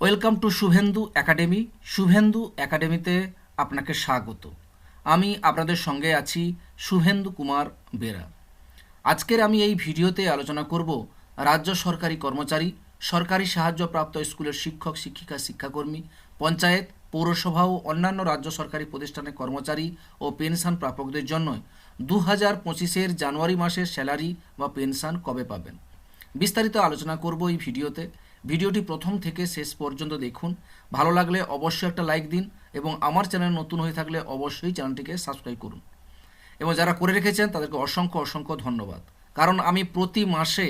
Welcome to Shubhendu academy. Shubhendu একাডেমিতে আপনাকে স্বাগত। আমি আপনাদের সঙ্গে আছি শুভেন্দু কুমার বেরা। আজকের আমি এই ভিডিওতে আলোচনা করব রাজ্য সরকারি কর্মচারী, সরকারি সাহায্যপ্রাপ্ত স্কুলের শিক্ষক, শিক্ষিকা, শিক্ষাকর্মী, পঞ্চায়েত, পৌরসভা ও অন্যান্য রাজ্য সরকারি প্রতিষ্ঠানের কর্মচারী ও পেনশন প্রাপকদের জন্য দু হাজার পঁচিশের জানুয়ারি মাসের স্যালারি বা পেনশন কবে পাবেন? বিস্তারিত আলোচনা করব এই ভিডিওতে। ভিডিওটি প্রথম থেকে শেষ পর্যন্ত দেখুন। ভালো লাগলে অবশ্যই একটা লাইক দিন এবং আমার চ্যানেল নতুন হয়ে থাকলে অবশ্যই চ্যানেলটিকে সাবস্ক্রাইব করুন। এবং যারা করে রেখেছেন, তাদেরকে অসংখ্য অসংখ্য ধন্যবাদ। কারণ আমি প্রতি মাসে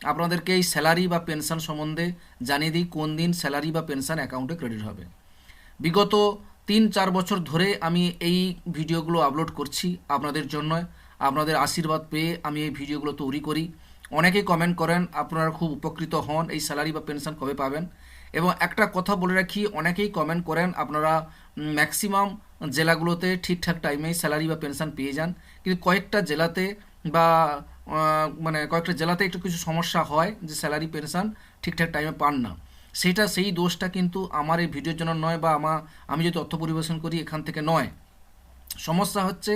আপনাদেরকে এই স্যালারি বা পেনশন সম্বন্ধে জানিয়ে দিই, কোন দিন স্যালারি বা পেনশন অ্যাকাউন্টে ক্রেডিট হবে। বিগত তিন চার বছর ধরে আমি এই ভিডিওগুলো আপলোড করছি। আপনাদের জন্য, আপনাদের আশীর্বাদ পেয়ে আমি এই ভিডিওগুলো তৈরি করি। অনেকেই কমেন্ট করেন, আপনারা খুব উপকৃত হন, এই স্যালারি বা পেনশন কবে পাবেন? এবং একটা কথা বলে রাখি, অনেকেই কমেন্ট করেন, আপনারা ম্যাক্সিমাম জেলাগুলোতে ঠিকঠাক টাইমেই স্যালারি বা পেনশন পেয়ে যান। কিন্তু কয়েকটা জেলাতে বা মানে কয়েকটা জেলাতে একটু কিছু সমস্যা হয় যে স্যালারি পেনশন ঠিকঠাক টাইমে পান না। সেটা, সেই দোষটা কিন্তু আমার এই ভিডিওর জন্য নয় বা আমা, আমি যে তথ্য পরিবেশন করি এখান থেকে নয়। সমস্যা হচ্ছে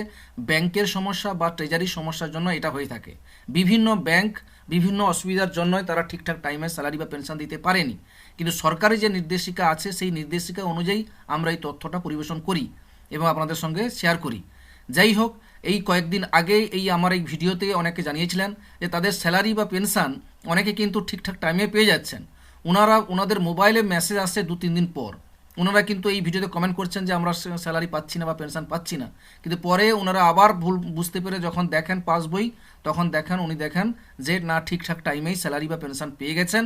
ব্যাংকের সমস্যা বা ট্রেজারির সমস্যার জন্য এটা হয়ে থাকে। বিভিন্ন ব্যাংক বিভিন্ন অসুবিধার জন্যই তারা ঠিকঠাক টাইমে স্যালারি বা পেনশন দিতে পারেনি। কিন্তু সরকারি যে নির্দেশিকা আছে, সেই নির্দেশিকা অনুযায়ী আমরা এই তথ্যটা পরিবেশন করি এবং আপনাদের সঙ্গে শেয়ার করি। যাই হোক, এই কয়েকদিন আগে এই আমার এই ভিডিওতে অনেকে জানিয়েছিলেন যে তাদের স্যালারি বা পেনশন অনেকে কিন্তু ঠিকঠাক টাইমে পেয়ে যাচ্ছেন। ওনারা ওনাদের মোবাইলে মেসেজ আসছে দু তিন দিন পর। ওনারা কিন্তু এই ভিডিওতে কমেন্ট করছেন যে আমরা স্যালারি পাচ্ছি না বা পেনশন পাচ্ছি না। কিন্তু পরে ওনারা আবার ভুল বুঝতে পেরে যখন দেখেন পাস বই, তখন দেখেন, উনি দেখেন যে না, ঠিকঠাক টাইমেই স্যালারি বা পেনশন পেয়ে গেছেন।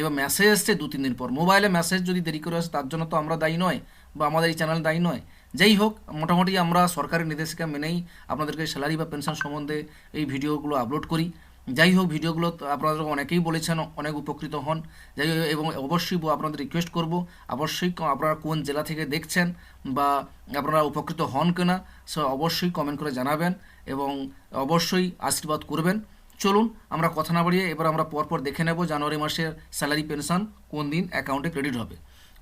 এবার মেসেজ এসছে দু, তিন দিন পর। মোবাইলে মেসেজ যদি দেরি করে আসে, তার জন্য তো আমরা দায়ী নয় বা আমাদের এই চ্যানেল দায়ী নয়। যাই হোক, মোটামুটি আমরা সরকারি নির্দেশিকা মেনেই আপনাদেরকে স্যালারি বা পেনশন সম্বন্ধে এই ভিডিওগুলো আপলোড করি। যাই হোক, ভিডিওগুলো তো আপনারা অনেকেই বলেছেন, অনেক উপকৃত হন। যাই হোক, এবং অবশ্যই আপনাদের রিকোয়েস্ট করব, অবশ্যই আপনারা কোন জেলা থেকে দেখছেন বা আপনারা উপকৃত হন কিনা, সে অবশ্যই কমেন্ট করে জানাবেন এবং অবশ্যই আশীর্বাদ করবেন। চলুন, আমরা কথা না বাড়িয়ে এবার আমরা পরপর দেখে নেব জানুয়ারি মাসের স্যালারি পেনশন কোন দিন অ্যাকাউন্টে ক্রেডিট হবে।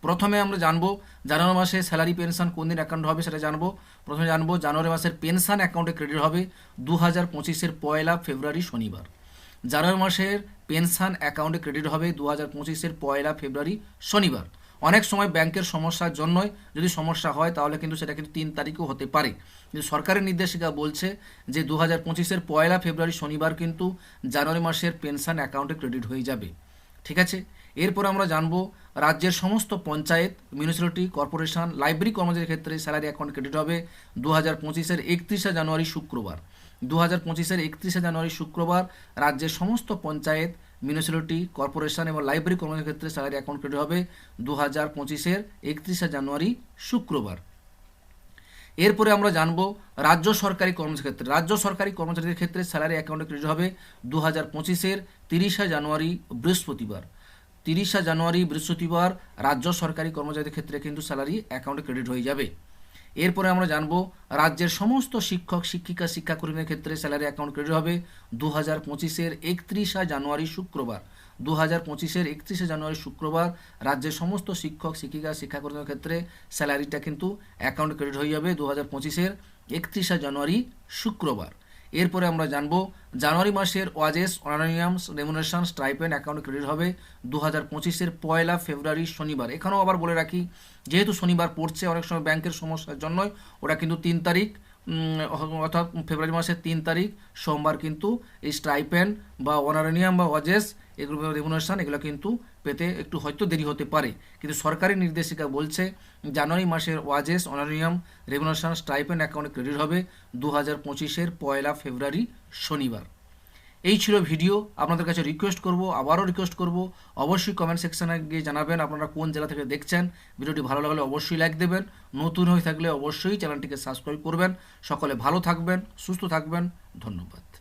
প্রথমে আমরা জানব জানুয়ারি মাসে স্যালারি পেনশন কোন দিন অ্যাকাউন্ট হবে সেটা জানব। প্রথমে জানব জানুয়ারি মাসের পেনশন অ্যাকাউন্টে ক্রেডিট হবে দু হাজার পঁচিশের পয়লা ফেব্রুয়ারি শনিবার। জানুয়ারি মাসের পেনশন অ্যাকাউন্টে ক্রেডিট হবে দু হাজার পঁচিশের পয়লা ফেব্রুয়ারি শনিবার। অনেক সময় ব্যাংকের সমস্যার জন্যই যদি সমস্যা হয়, তাহলে কিন্তু সেটা কিন্তু তিন তারিখও হতে পারে। কিন্তু সরকারের নির্দেশিকা বলছে যে দু হাজার পঁচিশের পয়লা ফেব্রুয়ারি শনিবার কিন্তু জানুয়ারি মাসের পেনশন অ্যাকাউন্টে ক্রেডিট হয়ে যাবে। ঠিক আছে? এরপর আমরা জানব রাজ্যের সমস্ত পঞ্চায়েত, মিউনিসিপ্যালিটি, কর্পোরেশন, লাইব্রেরি কর্মচারীর ক্ষেত্রে স্যালারি অ্যাকাউন্ট ক্রেডিট হবে দু হাজার পঁচিশের একত্রিশে জানুয়ারি শুক্রবার। দু হাজার পঁচিশের একত্রিশে জানুয়ারি শুক্রবার রাজ্যের সমস্ত পঞ্চায়েত, মিউনিসিপ্যালিটি, কর্পোরেশন এবং লাইব্রেরি কর্মচারীর ক্ষেত্রে স্যালারি অ্যাকাউন্ট ক্রেডিট হবে দু হাজার পঁচিশের একত্রিশে জানুয়ারি শুক্রবার। এরপরে আমরা জানব রাজ্য সরকারি কর্মচারীর ক্ষেত্রে রাজ্য সরকারি কর্মচারীদের ক্ষেত্রে স্যালারি অ্যাকাউন্টে ক্রেডিট হবে দু হাজার পঁচিশের তিরিশে জানুয়ারি বৃহস্পতিবার। তিরিশে জানুয়ারি বৃহস্পতিবার রাজ্য সরকারি কর্মচারীদের ক্ষেত্রে কিন্তু স্যালারি অ্যাকাউন্টে ক্রেডিট হয়ে যাবে। এরপরে আমরা জানব রাজ্যের সমস্ত শিক্ষক, শিক্ষিকা, শিক্ষাকর্মীদের ক্ষেত্রে স্যালারি অ্যাকাউন্ট ক্রেডিট হবে দু হাজার পঁচিশের একত্রিশে জানুয়ারি শুক্রবার। দু হাজার পঁচিশের একত্রিশে জানুয়ারি শুক্রবার রাজ্যের সমস্ত শিক্ষক, শিক্ষিকা, শিক্ষাকর্মীদের ক্ষেত্রে স্যালারিটা কিন্তু অ্যাকাউন্ট ক্রেডিট হয়ে যাবে দু হাজার পঁচিশের একত্রিশে জানুয়ারি শুক্রবার। এরপরে আমরা জানব জানুয়ারি মাসের wages honorariums remuneration stipend account credit হবে দু হাজার পঁচিশের পয়লা ফেব্রুয়ারি শনিবার। এখানেও আবার বলে রাখি, যেহেতু শনিবার পড়ছে, অনেক সময় ব্যাংকের সমস্যার জন্যই ওটা কিন্তু তিন তারিখ অর্থাৎ ফেব্রুয়ারি মাসের তিন তারিখ, সোমবার কিন্তু এই স্ট্রাইপেন বা অনারেনিয়াম বা ওয়াজেস এগুলো রেমুনেশন এগুলো কিন্তু পেতে একটু হয়তো দেরি হতে পারে। কিন্তু সরকারি নির্দেশিকা বলছে জানুয়ারি মাসের ওয়াজেস অনারিয়াম রেমুনেশন স্ট্রাইপেন্ড অ্যাকাউন্টে ক্রেডিট হবে দু হাজার পঁচিশের পয়লা ফেব্রুয়ারি শনিবার। এই ছিল ভিডিও, আপনাদের কাছে রিকোয়েস্ট করব, আবারও রিকোয়েস্ট করব। অবশ্যই কমেন্ট সেকশানে গিয়ে জানাবেন আপনারা কোন জেলা থেকে দেখছেন। ভিডিওটি ভালো লাগলে অবশ্যই লাইক দেবেন। নতুন হয়ে থাকলে অবশ্যই চ্যানেলটিকে সাবস্ক্রাইব করবেন। সকলে ভালো থাকবেন, সুস্থ থাকবেন। ধন্যবাদ।